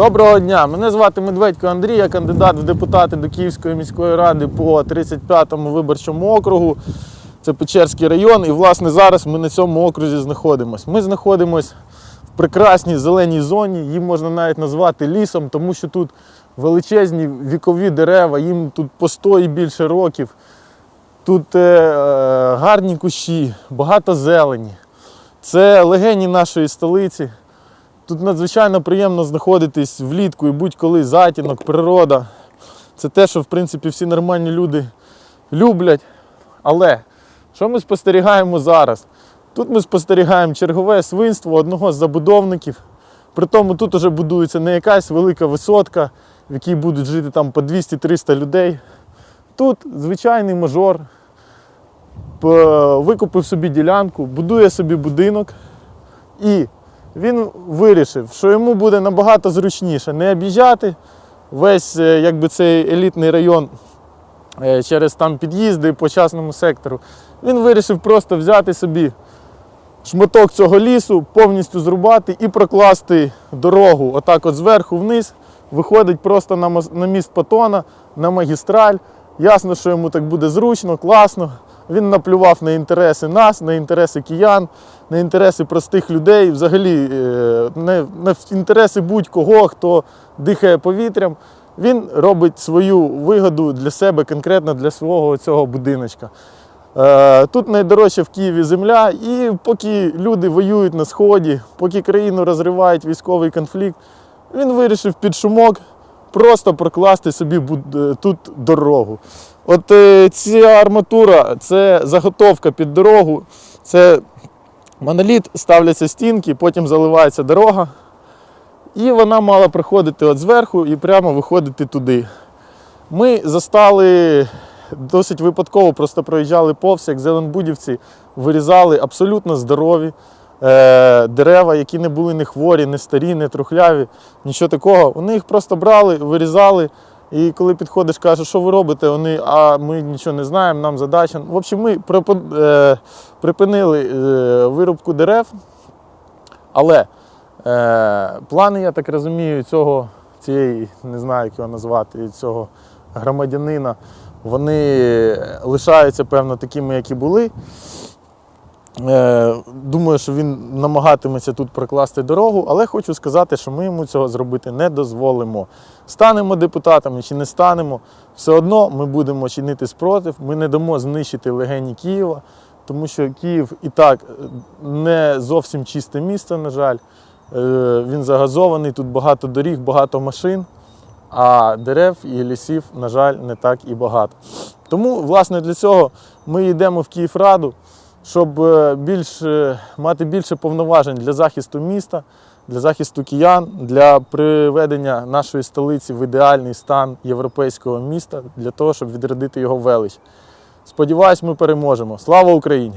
Доброго дня! Мене звати Медведько Андрій, я кандидат в депутати до Київської міської ради по 35-му виборчому округу. Це Печерський район. І власне зараз ми на цьому окрузі знаходимося. Ми знаходимося в прекрасній зеленій зоні. Її можна навіть назвати лісом, тому що тут величезні вікові дерева, їм тут по 100 і більше років. Тут е, е, гарні кущі, багато зелені. Це легені нашої столиці. Тут надзвичайно приємно знаходитись влітку і будь-коли затінок, природа. Це те, що в принципі всі нормальні люди люблять. Але що ми спостерігаємо зараз? Тут ми спостерігаємо чергове свинство одного з забудовників. Притому тут вже будується не якась велика висотка, в якій будуть жити там по 200-300 людей. Тут звичайний мажор викупив собі ділянку, будує собі будинок і він вирішив, що йому буде набагато зручніше не об'їжджати весь е, якби, цей елітний район е, через там під'їзди по частному сектору. Він вирішив просто взяти собі шматок цього лісу, повністю зрубати і прокласти дорогу отак от зверху вниз. Виходить просто на, міст Патона, на магістраль. Ясно, що йому так буде зручно, класно. Він наплював на інтереси нас, на інтереси киян, на інтереси простих людей, взагалі е, не, на інтереси будь-кого, хто дихає повітрям. Він робить свою вигоду для себе, конкретно для свого цього будиночка. Е, Тут найдорожча в Києві земля, і поки люди воюють на сході, поки країну розривають військовий конфлікт, він вирішив під шумок просто прокласти собі е, тут дорогу. От е, ця арматура це заготовка під дорогу, це моноліт, ставляться стінки, потім заливається дорога. І вона мала проходити от зверху і прямо виходити туди. Ми застали досить випадково, просто проїжджали повз, як зеленбудівці вирізали абсолютно здорові е, дерева, які не були не хворі, не старі, не трухляві, нічого такого. Вони їх просто брали, вирізали. І коли підходиш, кажеш, що ви робите, вони, а ми нічого не знаємо, нам задача. В общем, ми е, припинили е, вирубку дерев, але е, плани, я так розумію, цього, цієї, не знаю, як його назвати, цього громадянина, вони лишаються, певно, такими, які були. Е, Думаю, що він намагатиметься тут прокласти дорогу, але хочу сказати, що ми йому цього зробити не дозволимо. Станемо депутатами чи не станемо, все одно ми будемо чинити спротив, ми не дамо знищити легені Києва, тому що Київ і так е, не зовсім чисте місто, на жаль. Е, Він загазований, тут багато доріг, багато машин, а дерев і лісів, на жаль, не так і багато. Тому, власне, для цього ми йдемо в Київраду щоб е, більш, е, мати більше повноважень для захисту міста, для захисту киян, для приведення нашої столиці в ідеальний стан європейського міста, для того, щоб відродити його велич. Сподіваюсь, ми переможемо. Слава Україні!